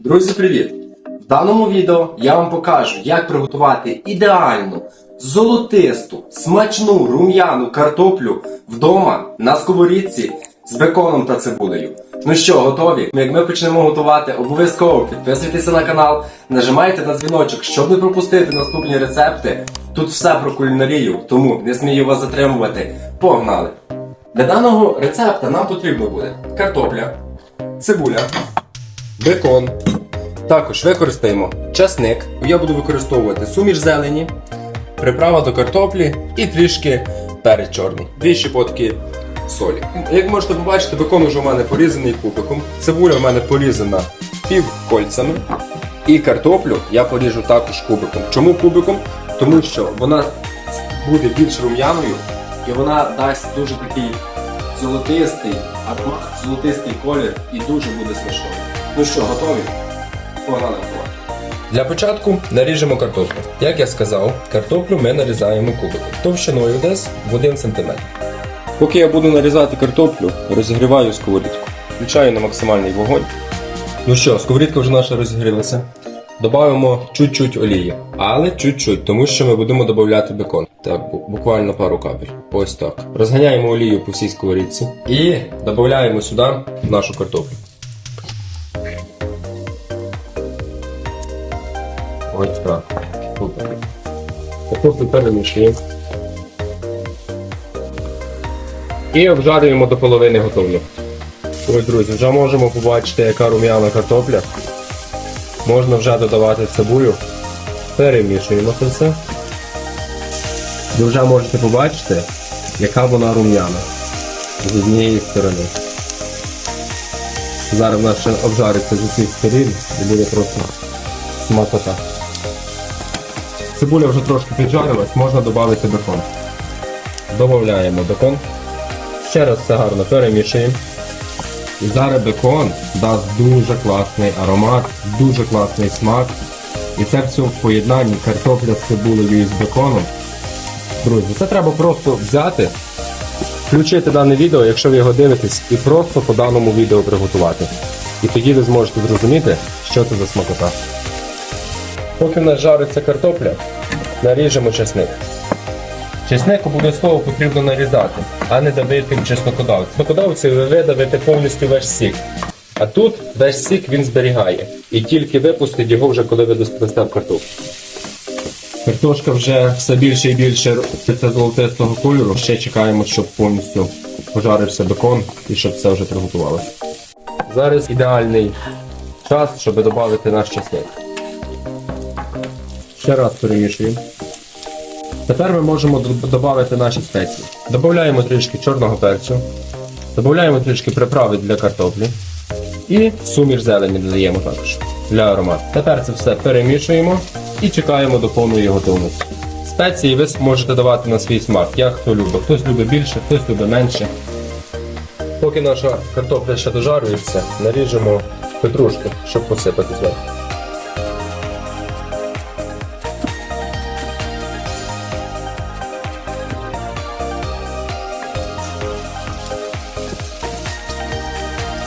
Друзі, привіт! В даному відео я вам покажу, як приготувати ідеальну, золотисту, смачну рум'яну картоплю вдома на сковорідці з беконом та цибулею. Ну що, готові? Як ми почнемо готувати, обов'язково підписуйтеся на канал, нажимайте на дзвіночок, щоб не пропустити наступні рецепти. Тут все про кулінарію, тому не смію вас затримувати. Погнали! Для даного рецепта нам потрібно буде картопля, цибуля, бекон. Також використаємо часник. Я буду використовувати суміш зелені, приправа до картоплі і трішки перець чорний. Дві щепотки солі. Як можете побачити, бекон уже у мене порізаний кубиком. Цибуля у мене порізана півкольцями. І картоплю я поріжу також кубиком. Чому кубиком? Тому що вона буде більш рум'яною і вона дасть дуже такий золотистий аромат, золотистий колір і дуже буде смачною. Ну що, готові? Погнали готувати. Для початку наріжемо картоплю. Як я сказав, картоплю ми нарізаємо кубиком, товщиною десь в 1 см. Поки я буду нарізати картоплю, розігріваю сковорідку. Включаю на максимальний вогонь. Ну що, сковорідка вже наша розігрілася. Добавимо чуть-чуть олії, але чуть-чуть, тому що ми будемо додати бекон. Так, буквально пару капель. Ось так. Розганяємо олію по всій сковорідці і додаємо сюди нашу картоплю. Ось так. Супер. Картоплю перемішуємо. І обжарюємо до половини готовності. Ось, друзі, вже можемо побачити, яка рум'яна картопля. Можна вже додавати цибулю. Перемішуємо це все. Ви вже можете побачити, яка вона рум'яна з однієї сторони. Зараз вона ще обжариться з усіх сторін і буде просто смакота. Цибуля вже трошки піджарилась, можна додати бекон. Додаємо бекон. Ще раз все гарно перемішуємо. Зараз бекон дасть дуже класний аромат, дуже класний смак. І це все в поєднанні картопля з цибулею і з беконом. Друзі, це треба просто взяти, включити дане відео, якщо ви його дивитесь, і просто по даному відео приготувати. І тоді ви зможете зрозуміти, що це за смакота. Поки в нас жариться картопля, наріжемо чесник. Чесник обов'язково потрібно нарізати, а не давити чеснокодавці. Чеснокодавці ви видавите повністю весь сік. А тут весь сік він зберігає. І тільки випустить його вже коли ви дасте в картоплю. Картошка вже все більше і більше робиться золотистого кольору. Ще чекаємо, щоб повністю пожарився бекон і щоб все вже приготувалося. Зараз ідеальний час, щоб додати наш чесник. Ще раз перемішуємо. Тепер ми можемо додати наші спеції. Додаємо трішки чорного перцю, додаємо трішки приправи для картоплі і суміш зелені додаємо також для аромату. Тепер це все перемішуємо і чекаємо до повної готовності. Спеції ви можете давати на свій смак, як хто любить. Хтось любить більше, хтось любить менше. Поки наша картопля ще дожарюється, наріжемо петрушки, щоб посипати зверху.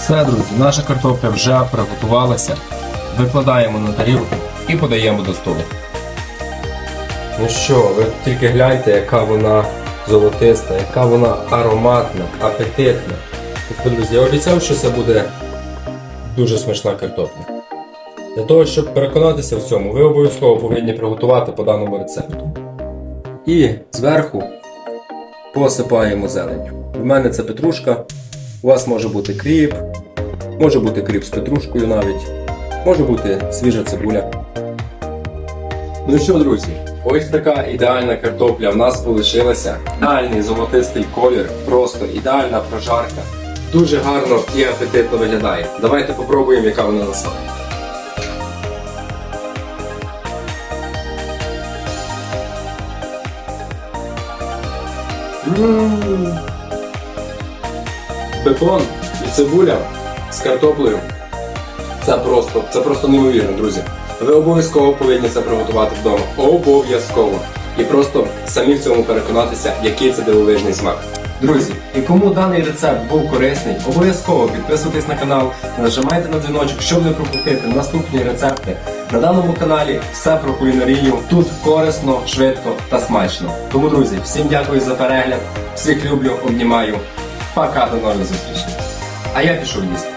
Все, друзі, наша картопля вже приготувалася. Викладаємо на тарілку і подаємо до столу. Ну що, ви тільки гляньте, яка вона золотиста, яка вона ароматна, апетитна. Тобто, друзі, я обіцяв, що це буде дуже смачна картопля. Для того, щоб переконатися в цьому, ви обов'язково повинні приготувати по даному рецепту. І зверху посипаємо зеленню. У мене це петрушка, у вас може бути кріп, може бути кріп з петрушкою навіть, може бути свіжа цибуля. Ну що, друзі, ось така ідеальна картопля в нас вийшла. Ідеальний золотистий колір, просто ідеальна прожарка. Дуже гарно і апетитно виглядає. Давайте попробуємо, яка вона на смак. Ммм. Бекон і цибуля з картоплею. Це просто, це просто неймовірно, друзі. Ви обов'язково повинні це приготувати вдома. Обов'язково. І просто самі в цьому переконатися, який це дивовижний смак. Друзі, і кому даний рецепт був корисний, обов'язково підписуйтесь на канал, нажимайте на дзвіночок, щоб не пропустити наступні рецепти. На даному каналі все про кулінарію. Тут корисно, швидко та смачно. Тому, друзі, всім дякую за перегляд, всіх люблю, обнімаю. Пока до нових зустрічей. А я пішов їсти.